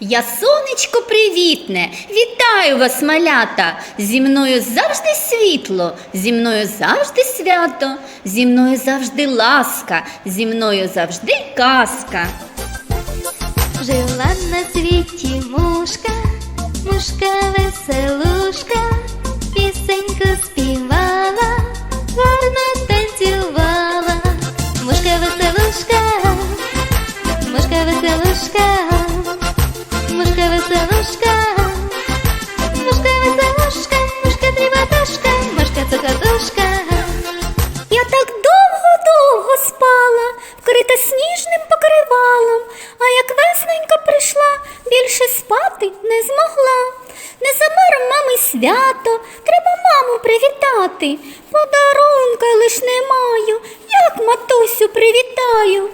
Я сонечко привітне, вітаю вас, малята. Зі мною завжди світло, зі мною завжди свято, зі мною завжди ласка, зі мною завжди казка. Жила на світі мушка, мушка веселушка, свято, треба маму привітати. Подарунка лиш не маю, як матусю привітаю.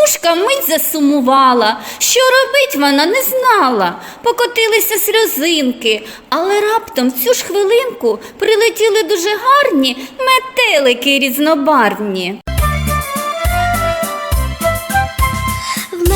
Мушка мить засумувала, що робить вона не знала. Покотилися сльозинки, але раптом в цю ж хвилинку прилетіли дуже гарні метелики різнобарвні. В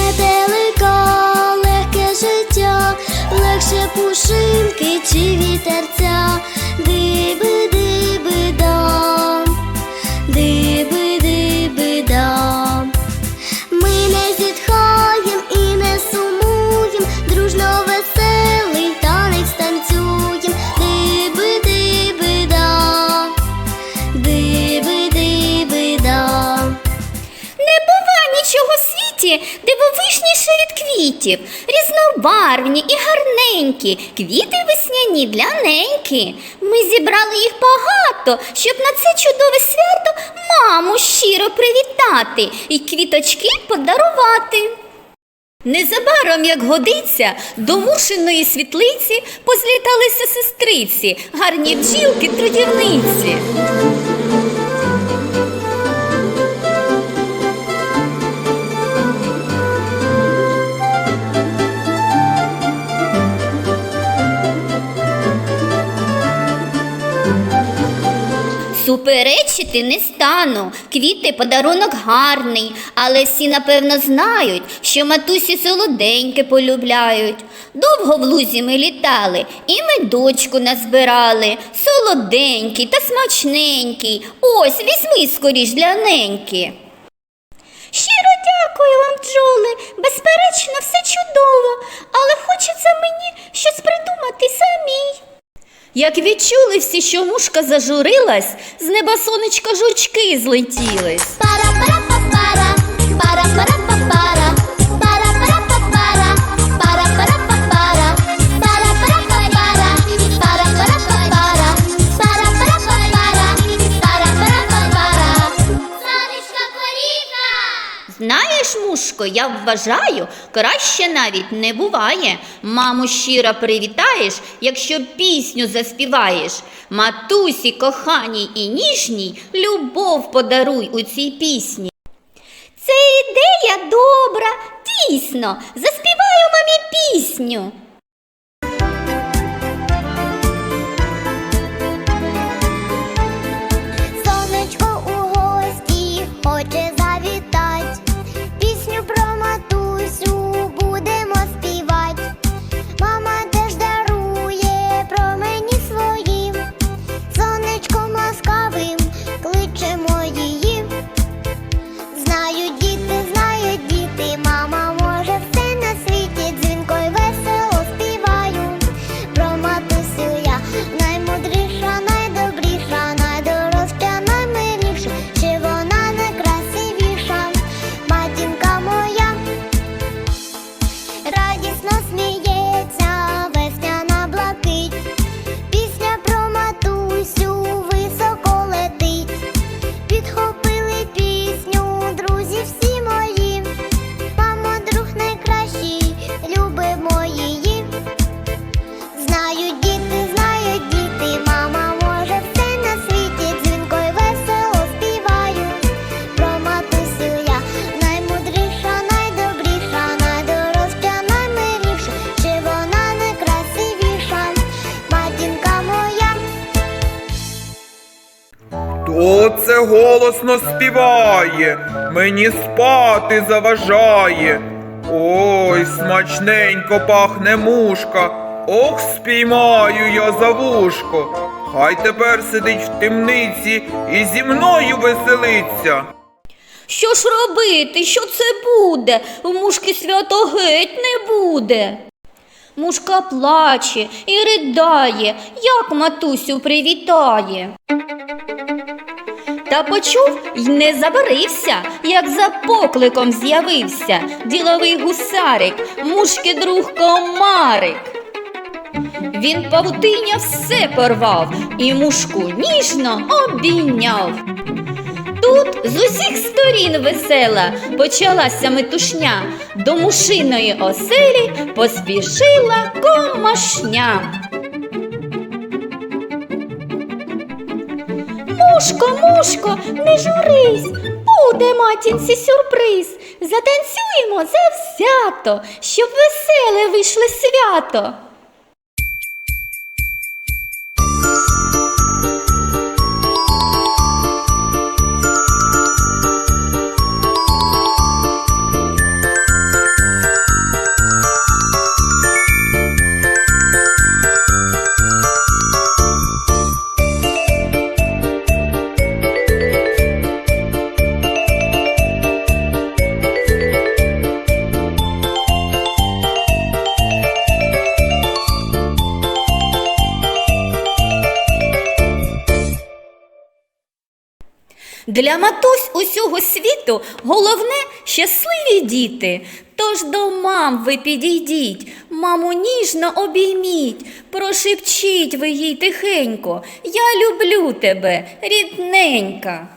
в світі дивовижніше від квітів, різнобарвні і гарненькі, квіти весняні для неньки. Ми зібрали їх багато, щоб на це чудове свято маму щиро привітати і квіточки подарувати. Незабаром, як годиться, до мушиної світлиці позліталися сестриці, гарні бджілки трудівниці. Суперечити не стану. Квіти подарунок гарний, але всі напевно знають, що матусі солоденьке полюбляють. Довго в лузі ми літали, і медочку назбирали. Солоденький та смачненький. Ось візьми скоріш для неньки. Щиро дякую вам, бджоли. Безперечно, все чудово, але хочеться Як відчули всі, що мушка зажурилась, з неба сонечка жучки злетілись. Мушко, я вважаю, краще навіть не буває. Маму щиро привітаєш, якщо пісню заспіваєш. Матусі, коханій і ніжній, любов подаруй у цій пісні. Це ідея добра, дійсно. Заспіваю мамі пісню. Голосно співає, мені спати заважає. Ой, смачненько пахне мушка. Ох, спіймаю я за вушко. Хай тепер сидить в темниці і зі мною веселиться. Що ж робити? Що це буде? В мушки свято геть не буде. Мушка плаче і ридає, як матусю привітає. Та почув й не забарився, як за покликом з'явився діловий гусарик, мушки друг комарик. Він павутиння все порвав і мушку ніжно обійняв. Тут з усіх сторін весела почалася метушня, до мушиної оселі поспішила комашня. Мушко, мушко, не журись, буде матінці сюрприз. Затанцюємо завзято, щоб веселе вийшло свято. Для матусь усього світу головне щасливі діти. Тож до мам ви підійдіть, маму ніжно обійміть, прошепчіть ви їй тихенько. Я люблю тебе, рідненька.